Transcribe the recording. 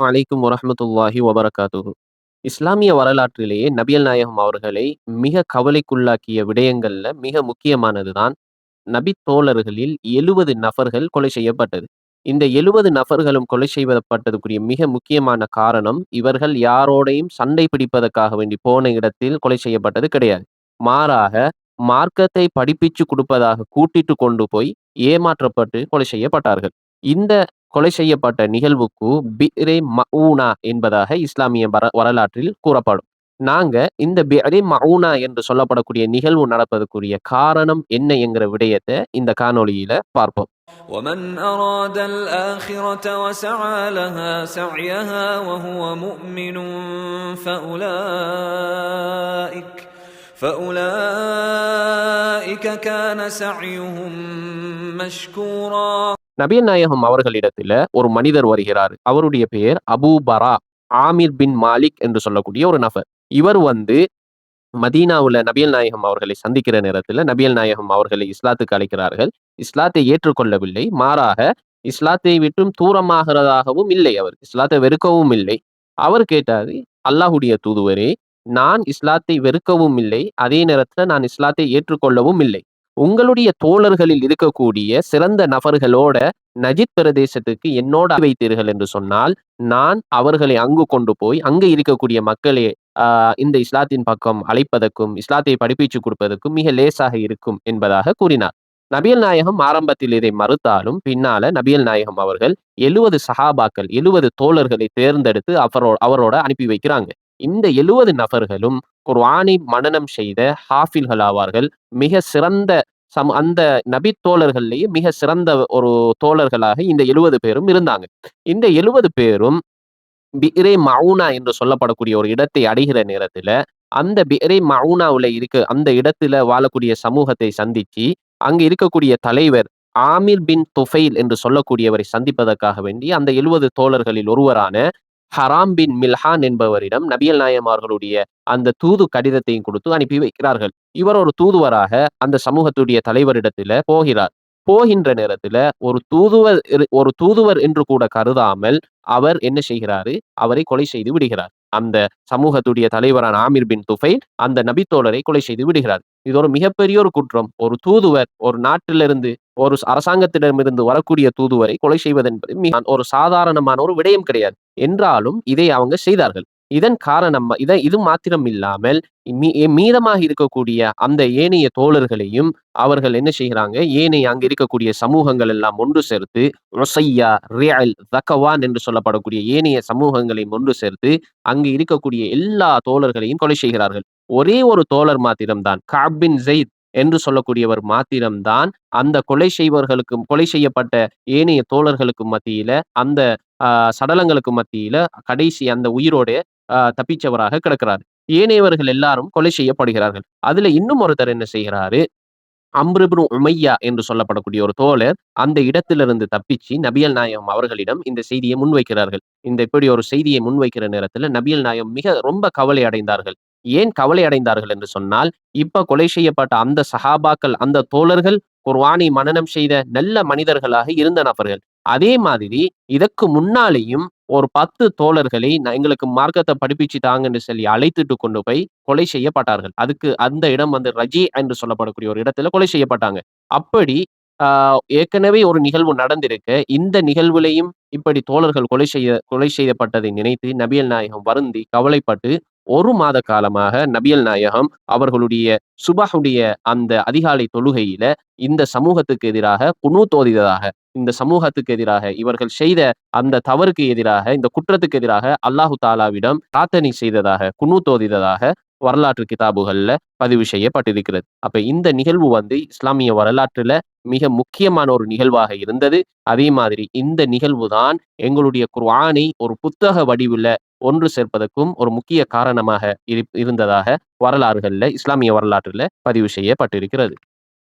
அலைக்கும் வரமத்துல்லாஹி வபரகாத்துஹு. இஸ்லாமிய வரலாற்றிலேயே நபியல் நாயகம் அவர்களை மிக கவலைக்குள்ளாக்கிய விடயங்கள்ல மிக முக்கியமானதுதான் நபி தோழர்களில் 70 நபர்கள் கொலை செய்யப்பட்டது. இந்த 70 நபர்களும் கொலை செய்யப்பட்டதுக்குரிய மிக முக்கியமான காரணம், இவர்கள் யாரோடையும் சண்டை பிடிப்பதற்காக வேண்டி போன இடத்தில் கொலை செய்யப்பட்டது கிடையாது. மாறாக, மார்க்கத்தை படிப்பிச்சு கொடுப்பதாக கூட்டிட்டு கொண்டு போய் ஏமாற்றப்பட்டு கொலை செய்யப்பட்டார்கள். இந்த கொலை செய்யப்பட்ட நிகழ்வுக்கு பி'ரே மஊனா என்பதாக இஸ்லாமிய வர வரலாற்றில் கூறப்படும். நாங்க இந்த பி'ரே மஊனா என்று சொல்லப்படக்கூடிய நிகழ்வு நடப்பதற்குரிய காரணம் என்ன என்கிற விடயத்த இந்த காணொளியில பார்ப்போம். ومن أراد الآخرة وسعى لها سعيها وهو مؤمن فأولئك فأولئك كان سعيهم مشكورا நபியன் நாயகம் அவர்களிடத்துல ஒரு மனிதர் வருகிறார். அவருடைய பெயர் அபூ பரா ஆமிர் பின் மாலிக் என்று சொல்லக்கூடிய ஒரு நபர். இவர் வந்து மதீனாவுல நபியல் நாயகம் அவர்களை சந்திக்கிற நேரத்துல நபியல் நாயகம் அவர்களை இஸ்லாத்துக்கு அழைக்கிறார்கள். இஸ்லாத்தை ஏற்றுக்கொள்ளவில்லை. மாறாக இஸ்லாத்தை விட்டும் தூரமாகிறதாகவும் இல்லை அவர். இஸ்லாத்தை வெறுக்கவும் இல்லை. அவர் கேட்டாரு, அல்லாஹுடைய தூதுவரே, நான் இஸ்லாத்தை வெறுக்கவும் இல்லை. அதே நேரத்துல நான் இஸ்லாத்தை ஏற்றுக்கொள்ளவும் இல்லை. உங்களுடைய தோழர்களில் இருக்கக்கூடிய சிறந்த நபர்களோட நஜித் பிரதேசத்துக்கு என்னோட வைத்தீர்கள் என்று சொன்னால், நான் அவர்களை அங்கு கொண்டு போய் அங்கே இருக்கக்கூடிய மக்களை இந்த இஸ்லாத்தின் பக்கம் அழைப்பதற்கும், இஸ்லாத்தை படிப்பிச்சு கொடுப்பதற்கும் மிக லேசாக இருக்கும் என்பதாக கூறினார். நபியல் நாயகம் ஆரம்பத்தில் இதை மறுத்தாலும், பின்னால நபியல் நாயகம் அவர்கள் 70 சஹாபாக்கள் 70 தோழர்களை தேர்ந்தெடுத்து அவரோ அவரோட அனுப்பி வைக்கிறாங்க. இந்த 70 நபர்களும் குர்ஆனை மனனம் செய்த ஹாஃபில்கள் ஆவார்கள். மிக சிறந்த சம் அந்த நபி தோழர்கள்லேயே மிக சிறந்த ஒரு தோழர்களாக இந்த 70 பேரும் இருந்தாங்க. இந்த 70 பேரும் பி'ரே மவுனா என்று சொல்லப்படக்கூடிய ஒரு இடத்தை அடைகிற நேரத்துல, அந்த பி'ரே மவுனாவில் இருக்க அந்த இடத்துல வாழக்கூடிய சமூகத்தை சந்திச்சு, அங்கு இருக்கக்கூடிய தலைவர் ஆமிர் பின் துஃபைல் என்று சொல்லக்கூடியவரை சந்திப்பதற்காக வேண்டி அந்த 70 தோழர்களில் ஒருவரான ஹராம் பின் மில்ஹான் என்பவரிடம் நபியல் நாயமார்களுடைய அந்த தூது கடிதத்தையும் கொடுத்து அனுப்பி வைக்கிறார்கள். இவர் ஒரு தூதுவராக அந்த சமூகத்துடைய தலைவரிடத்துல போகிறார். போகின்ற நேரத்துல ஒரு தூதுவர் ஒரு தூதுவர் என்று கூட கருதாமல், அவர் என்ன செய்கிறாரு, அவரை கொலை செய்து விடுகிறார். அந்த சமூகத்துடைய தலைவரான ஆமிர் பின் துஃபைல் அந்த நபித்தோழரை கொலை செய்து விடுகிறார். இது ஒரு மிகப்பெரிய ஒரு குற்றம். ஒரு தூதுவர் ஒரு நாட்டிலிருந்து ஒரு அரசாங்கத்திடமிருந்து வரக்கூடிய தூதுவரை கொலை செய்வது என்பது மிக ஒரு சாதாரணமான ஒரு விடயம் கிடையாது. என்றாலும் இதை அவங்க செய்தார்கள். இதன் காரணம் இதை இது மாத்திரம் இல்லாமல் மீதமாக இருக்கக்கூடிய அந்த ஏனைய தோழர்களையும் அவர்கள் என்ன செய்கிறாங்க, ஏனைய அங்க இருக்கக்கூடிய சமூகங்கள் எல்லாம் ஒன்று சேர்த்து ரொசையா ரியல் தக்கவான் என்று சொல்லப்படக்கூடிய ஏனைய சமூகங்களையும் ஒன்று சேர்த்து, அங்கு இருக்கக்கூடிய எல்லா தோழர்களையும் கொலை செய்கிறார்கள். ஒரே ஒரு தோழர் மாத்திரம்தான் காபின் ஜெயித் என்று சொல்லக்கூடியவர் மாத்திரம்தான் அந்த கொலை செய்வர்களுக்கும் கொலை செய்யப்பட்ட ஏனைய தோழர்களுக்கும் மத்தியில அந்த சடலங்களுக்கு மத்தியில கடைசி அந்த உயிரோட தப்பிச்சவராக கிடக்கிறார். ஏனையவர்கள் எல்லாரும் கொலை செய்யப்படுகிறார்கள். அதுல இன்னும் ஒருத்தர் என்ன செய்கிறாரு, அம்ருபு உமையா என்று சொல்லப்படக்கூடிய ஒரு தோழர் அந்த இடத்திலிருந்து தப்பிச்சு நபியல் நாயகம் அவர்களிடம் இந்த செய்தியை முன்வைக்கிறார்கள். இந்த இப்படி ஒரு செய்தியை முன்வைக்கிற நேரத்துல நபியல் நாயகம் மிக ரொம்ப கவலை அடைந்தார்கள். ஏன் கவலை அடைந்தார்கள் என்று சொன்னால், இப்ப கொலை செய்யப்பட்ட அந்த சஹாபாக்கள் அந்த தோழர்கள் குர்வானை மனனம் செய்த நல்ல மனிதர்களாக இருந்த நபர்கள். அதே மாதிரி இதற்கு முன்னாலேயும் ஒரு 10 தோழர்களை எங்களுக்கு மார்க்கத்தை படிப்பிச்சு தாங்கன்னு சொல்லி அழைத்துட்டு கொண்டு போய் கொலை செய்யப்பட்டார்கள். அதுக்கு அந்த இடம் வந்து ரஜி என்று சொல்லப்படக்கூடிய ஒரு இடத்துல கொலை செய்யப்பட்டாங்க. அப்படி ஏற்கனவே ஒரு நிகழ்வு நடந்திருக்க, இந்த நிகழ்வுலையும் இப்படி தோழர்கள் கொலை செய்ய கொலை செய்யப்பட்டதை நினைத்து நபியல் நாயகம் வருந்தி கவலைப்பட்டு ஒரு மாத காலமாக நபியல் நாயகம் அவர்களுடைய சுபாஹுடைய அந்த அதிகாலை தொழுகையில இந்த சமூகத்துக்கு எதிராக குணு ஓதியதாக, இந்த சமூகத்துக்கு எதிராக இவர்கள் செய்த அந்த தவறுக்கு எதிராக, இந்த குற்றத்துக்கு எதிராக அல்லாஹு தாலாவிடம் பிரார்த்தனை செய்ததாக, குனூத் ஓதியதாக வரலாற்று கிதாபுகள்ல பதிவு செய்யப்பட்டிருக்கிறது. அப்ப இந்த நிகழ்வு வந்து இஸ்லாமிய வரலாற்றுல மிக முக்கியமான ஒரு நிகழ்வாக இருந்தது. அதே மாதிரி இந்த நிகழ்வு தான் எங்களுடைய குர்ஆனை ஒரு புத்தக வடிவில ஒன்று சேர்ப்பதற்கும் ஒரு முக்கிய காரணமாக இருந்ததாக வரலாறுகள்ல இஸ்லாமிய வரலாற்றுல பதிவு செய்யப்பட்டிருக்கிறது.